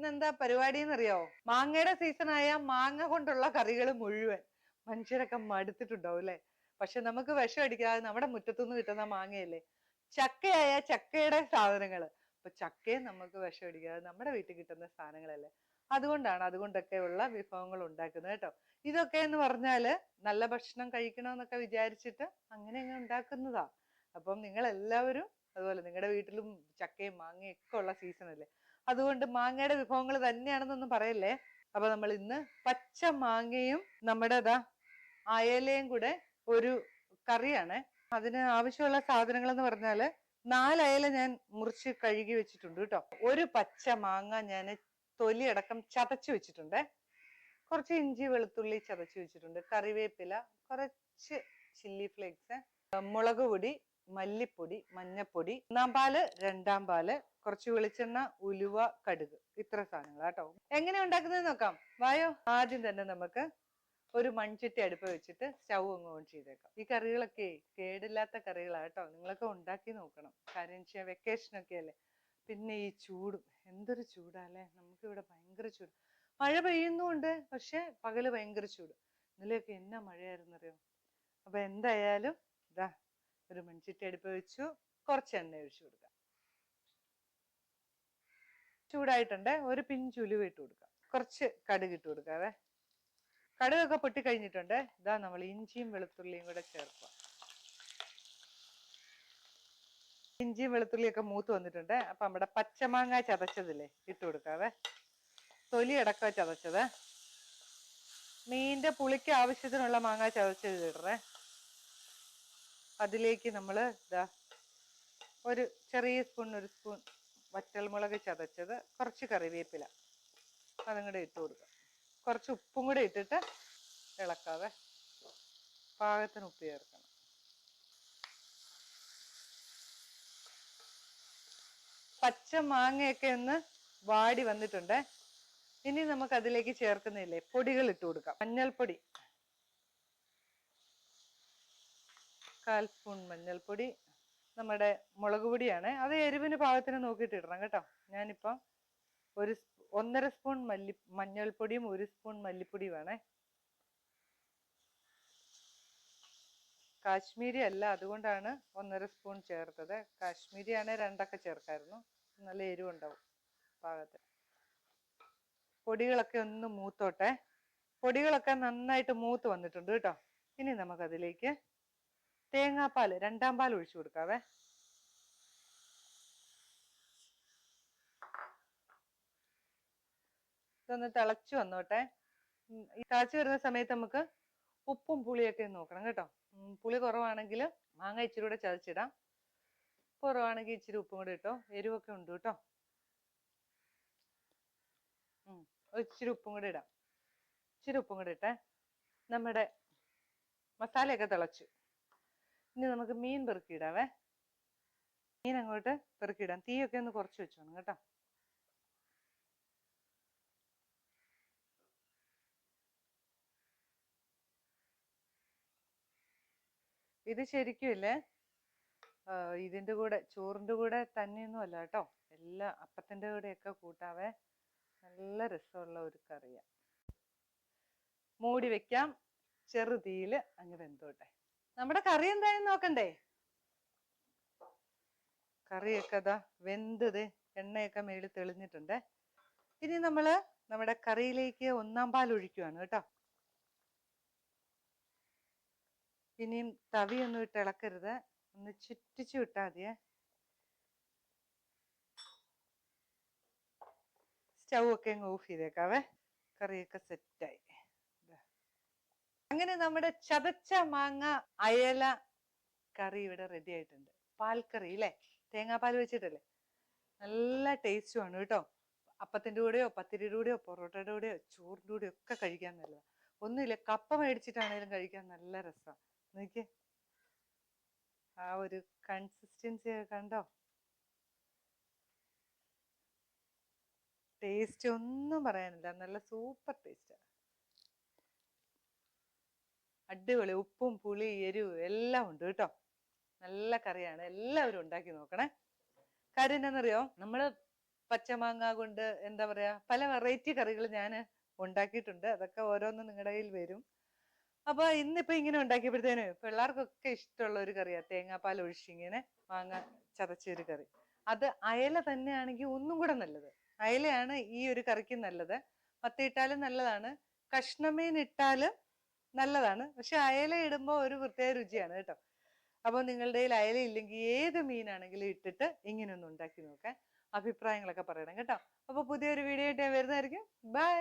ഇന്നെന്താ പരിപാടി എന്നറിയാവോ മാങ്ങയുടെ സീസണായ മാങ്ങ കൊണ്ടുള്ള കറികൾ മുഴുവൻ. മനുഷ്യരൊക്കെ മടുത്തിട്ടുണ്ടാവും അല്ലെ? പക്ഷെ നമുക്ക് വിഷം അടിക്കാതെ നമ്മുടെ മുറ്റത്തുനിന്ന് കിട്ടുന്ന മാങ്ങയല്ലേ? ചക്കയായ ചക്കയുടെ സാധനങ്ങൾ അപ്പൊ ചക്കയും നമുക്ക് വിഷം അടിക്കാതെ നമ്മുടെ വീട്ടിൽ കിട്ടുന്ന സാധനങ്ങളല്ലേ? അതുകൊണ്ടാണ് അതുകൊണ്ടൊക്കെ ഉള്ള വിഭവങ്ങൾ ഉണ്ടാക്കുന്നത് കേട്ടോ. ഇതൊക്കെ എന്ന് പറഞ്ഞാൽ നല്ല ഭക്ഷണം കഴിക്കണമെന്നൊക്കെ വിചാരിച്ചിട്ട് അങ്ങനെ അങ്ങ് ഉണ്ടാക്കുന്നതാ. അപ്പം നിങ്ങൾ എല്ലാവരും അതുപോലെ നിങ്ങളുടെ വീട്ടിലും ചക്കയും മാങ്ങയും ഒക്കെ ഉള്ള സീസൺ അല്ലേ അതുകൊണ്ട് മാങ്ങയുടെ വിഭവങ്ങൾ തന്നെയാണെന്നൊന്നും പറയല്ലേ? അപ്പൊ നമ്മൾ ഇന്ന് പച്ച മാങ്ങയും നമ്മുടെ ദാ അയലയും കൂടെ ഒരു കറിയാണ്. അതിന് ആവശ്യമുള്ള സാധനങ്ങൾ എന്ന് പറഞ്ഞാൽ നാല് അയല ഞാൻ മുറിച്ച് കഴുകി വെച്ചിട്ടുണ്ട് കേട്ടോ. ഒരു പച്ച മാങ്ങ ഞാൻ തൊലി അടക്കം ചതച്ച് വെച്ചിട്ടുണ്ട്. കുറച്ച് ഇഞ്ചി വെളുത്തുള്ളി ചതച്ചു വെച്ചിട്ടുണ്ട്. കറിവേപ്പില കുറച്ച് ചില്ലി ഫ്ലേക്സ് മുളക് പൊടി മല്ലിപ്പൊടി മഞ്ഞപ്പൊടി ഒന്നാം പാൽ രണ്ടാം പാൽ കുറച്ച് വെളിച്ചെണ്ണ ഉലുവ കടുക് ഇത്ര സാധനങ്ങൾ കേട്ടോ എങ്ങനെ ഉണ്ടാക്കുന്നത് നോക്കാം. വായോ. ആദ്യം തന്നെ നമുക്ക് ഒരു മൺചട്ടി അടുപ്പ് വെച്ചിട്ട് സ്റ്റൗ അങ്ങ് ഓൺ ചെയ്തേക്കാം. ഈ കറികളൊക്കെ കേടില്ലാത്ത കറികളാണ് കേട്ടോ നിങ്ങളൊക്കെ ഉണ്ടാക്കി നോക്കണം. കാര്യം വെച്ചാൽ വെക്കേഷൻ ഒക്കെ അല്ലേ. പിന്നെ ഈ ചൂടും. എന്തൊരു ചൂടാല്ലേ നമുക്ക് ഇവിടെ ഭയങ്കര ചൂട്. മഴ പെയ്യുന്നുണ്ട് പക്ഷെ പകൽ ഭയങ്കര ചൂട്. ഇന്നലെയൊക്കെ എന്നാ മഴയായിരുന്നറിയോ? അപ്പൊ എന്തായാലും ഇതാ ഒരു മൺചട്ടി അടുപ്പ് വെച്ചു കുറച്ച് എണ്ണ ഒഴിച്ചു കൊടുക്കാം ചൂടായിട്ടുണ്ട് ഒരു പിഞ്ച് ഉലുവ ഇട്ട് കൊടുക്കാം കുറച്ച് കടുക് ഇട്ട് കൊടുക്കാവേ കടുകൊക്കെ പൊട്ടി കഴിഞ്ഞിട്ടുണ്ട്. ഇതാ നമ്മൾ ഇഞ്ചിയും വെളുത്തുള്ളിയും കൂടെ ചേർക്കുക. ഇഞ്ചിയും വെളുത്തുള്ളിയൊക്കെ മൂത്ത് വന്നിട്ടുണ്ട്. അപ്പൊ നമ്മുടെ പച്ചമാങ്ങ ചതച്ചതില്ലേ ഇട്ട് കൊടുക്കാവേ തൊലി അടക്കം ചതച്ചത്. മീനിന്റെ പുളിക്ക് ആവശ്യത്തിനുള്ള മാങ്ങ ചതച്ചത് ഇടറേ. അതിലേക്ക് നമ്മൾ ഇതാ ഒരു ചെറിയ സ്പൂൺ ഒരു സ്പൂൺ വറ്റൽമുളക് ചതച്ചത് കുറച്ച് കറിവേപ്പില. അതും കൂടെ ഇട്ട് കൊടുക്കുക കുറച്ച് ഉപ്പും കൂടെ ഇട്ടിട്ട് ഇളക്കാതെ പാകത്തിന് ഉപ്പ് ചേർക്കണം. പച്ച മാങ്ങയൊക്കെ ഒന്ന് വാടി വന്നിട്ടുണ്ട്. ഇനി നമുക്ക് അതിലേക്ക് ചേർക്കുന്നില്ലേ? പൊടികൾ ഇട്ട് കൊടുക്കാം. മഞ്ഞൾപ്പൊടി. കാൽ സ്പൂൺ മഞ്ഞൾപ്പൊടി നമ്മുടെ മുളക് പൊടിയാണ്. അത് എരിവിന് പാകത്തിന് നോക്കിയിട്ട് ഇടണം കേട്ടോ. ഞാനിപ്പം ഒരു ഒന്നര സ്പൂൺ മല്ലി മഞ്ഞൾപ്പൊടിയും ഒരു സ്പൂൺ മല്ലിപ്പൊടി വേണേ. കാശ്മീരി അല്ല അതുകൊണ്ടാണ് ഒന്നര സ്പൂൺ ചേർത്തത്. കാശ്മീരി ആണെ രണ്ടൊക്കെ ചേർക്കായിരുന്നു. നല്ല എരിവുണ്ടാവും പാകത്തിന്. പൊടികളൊക്കെ ഒന്ന് മൂത്തോട്ടെ. പൊടികളൊക്കെ നന്നായിട്ട് മൂത്ത് വന്നിട്ടുണ്ട് കേട്ടോ. ഇനി നമുക്കതിലേക്ക് തേങ്ങാപ്പാൽ രണ്ടാം പാൽ ഒഴിച്ചു കൊടുക്കാവേ. ഇതൊന്ന് തിളച്ചു വന്നോട്ടെ. ഈ തിളച്ചു വരുന്ന സമയത്ത് നമുക്ക് ഉപ്പും പുളിയൊക്കെ നോക്കണം കേട്ടോ. പുളി കുറവാണെങ്കിൽ മാങ്ങ ഇച്ചിരി കൂടെ ചതച്ചിടാം. കുറവാണെങ്കിൽ ഇച്ചിരി ഉപ്പും കൂടെ ഇട്ടോ. എരിവൊക്കെ ഉണ്ട് കേട്ടോ. ഇച്ചിരി ഉപ്പും കൂടെ ഇടാം. ഇച്ചിരി ഉപ്പും കൂടെ ഇട്ടേ. നമ്മുടെ മസാലയൊക്കെ തിളച്ചു. ഇനി നമുക്ക് മീൻ പെറുക്കിയിടാവേ. മീൻ അങ്ങോട്ട് പെറുക്കിയിടാം. തീയൊക്കെ ഒന്ന് കുറച്ച് വെച്ചോണം കേട്ടോ. ഇത് ശരിക്കും ഇല്ലേ? ആ, ഇതിന്റെ കൂടെ ചോറിന്റെ കൂടെ തന്നെയൊന്നും അല്ല കേട്ടോ. എല്ലാ അപ്പത്തിന്റെ കൂടെയൊക്കെ കൂട്ടാവേ. നല്ല രസമുള്ള ഒരു കറിയാ. മൂടി വെക്കാം. ചെറുതീയിൽ അങ്ങ് വെന്തോട്ടെ. നമ്മുടെ കറി എന്തായാലും നോക്കണ്ടേ? കറിയൊക്കെ അതാ വെന്തത് എണ്ണയൊക്കെ മേളിൽ തെളിഞ്ഞിട്ടുണ്ട്. ഇനി നമ്മൾ നമ്മുടെ കറിയിലേക്ക് ഒന്നാം പാൽ ഒഴിക്കുവാണ് കേട്ടോ. ഇനിയും തവിയൊന്നും ഇട്ട് ഇളക്കരുത്. ഒന്ന് ചുറ്റിച്ചു വിട്ടാൽ മതിയേ. സ്റ്റൗ ഒക്കെ അങ്ങ് ഓഫ് ചെയ്തേക്കാവേ. കറിയൊക്കെ സെറ്റായി. അങ്ങനെ നമ്മുടെ ചതച്ച മാങ്ങ അയല കറി ഇവിടെ റെഡി ആയിട്ടുണ്ട്. പാൽക്കറി അല്ലേ തേങ്ങാപ്പാൽ വെച്ചിട്ടല്ലേ? നല്ല ടേസ്റ്റുമാണ് കേട്ടോ. അപ്പത്തിന്റെ കൂടെയോ പത്തിരിയുടെ കൂടെയോ പൊറോട്ടയുടെ കൂടെയോ ചോറിന്റെ കൂടെയോ ഒക്കെ കഴിക്കാൻ നല്ലതാണ് ഒന്നുമില്ല കപ്പ മേടിച്ചിട്ടാണേലും കഴിക്കാൻ നല്ല രസമാണ് നോക്കിയേ. ആ ഒരു കൺസിസ്റ്റൻസി കണ്ടോ? ടേസ്റ്റ് ഒന്നും പറയാനില്ല. നല്ല സൂപ്പർ ടേസ്റ്റ് അടിപൊളി ഉപ്പും പുളി എരിവ് എല്ലാം ഉണ്ട് കേട്ടോ. നല്ല കറിയാണ്. എല്ലാവരും ഉണ്ടാക്കി നോക്കണേ. കാര്യം എന്താണെന്നറിയോ നമ്മൾ പച്ചമാങ്ങ കൊണ്ട് എന്താ പറയാ പല വെറൈറ്റി കറികൾ ഞാൻ ഉണ്ടാക്കിയിട്ടുണ്ട്. അതൊക്കെ ഓരോന്നും നിങ്ങളുടെ കയ്യിൽ വരും. അപ്പൊ ഇന്നിപ്പോ ഇങ്ങനെ ഉണ്ടാക്കിയപ്പോഴത്തേന് പിള്ളേർക്കൊക്കെ ഇഷ്ടമുള്ള ഒരു കറിയാ തേങ്ങാപ്പാൽ ഒഴിച്ചിങ്ങനെ മാങ്ങ ചതച്ച ഒരു കറി. അത് അയല തന്നെയാണെങ്കിൽ ഒന്നും കൂടെ നല്ലത്. അയലയാണ് ഈ ഒരു കറിക്ക് നല്ലത്. മത്തി ഇട്ടാലും നല്ലതാണ്. കഷ്ണമീൻ ഇട്ടാലും നല്ലതാണ്. പക്ഷെ അയല ഇടുമ്പോൾ ഒരു പ്രത്യേക രുചിയാണ് കേട്ടോ. അപ്പോൾ നിങ്ങളുടെ കയ്യിൽ അയല ഇല്ലെങ്കിൽ ഏത് മീനാണെങ്കിലും ഇട്ടിട്ട് ഇങ്ങനെ ഒന്ന് ഉണ്ടാക്കി നോക്കാൻ അഭിപ്രായങ്ങളൊക്കെ പറയണം കേട്ടോ. അപ്പോൾ പുതിയൊരു വീഡിയോ ആയിട്ട് ഞാൻ വരുന്നതായിരിക്കും. ബൈ.